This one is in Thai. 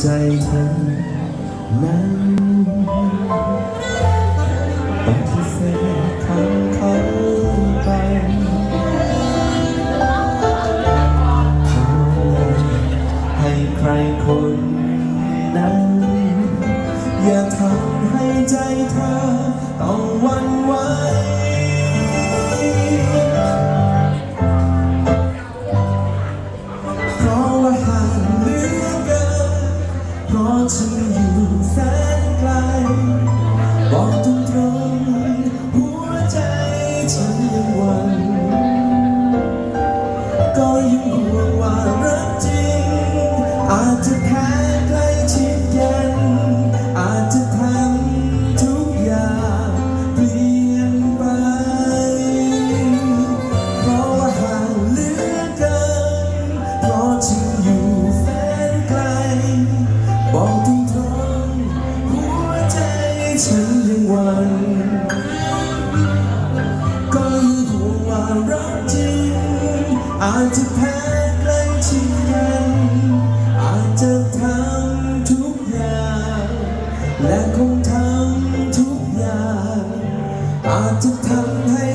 ใจเธอนั้นปฏิเสธทางเขาไปภาวนาให้ใครคนนั้น อย่าทำให้ใจเธอต้องวัน เพราะฉันอยู่แสนไกล บอกตรงตรงๆหัวใจฉันยังหวั่นก็ยังห่วงว่ารักจริงอาจจะแพ้ ฉันยังหวังก็รู้ตัวว่ารักจริงอาจจะแพ้ใกล้ชิดกันอาจจะทำทุกอย่าง และคงทำทุกอย่าง อาจจะทำให้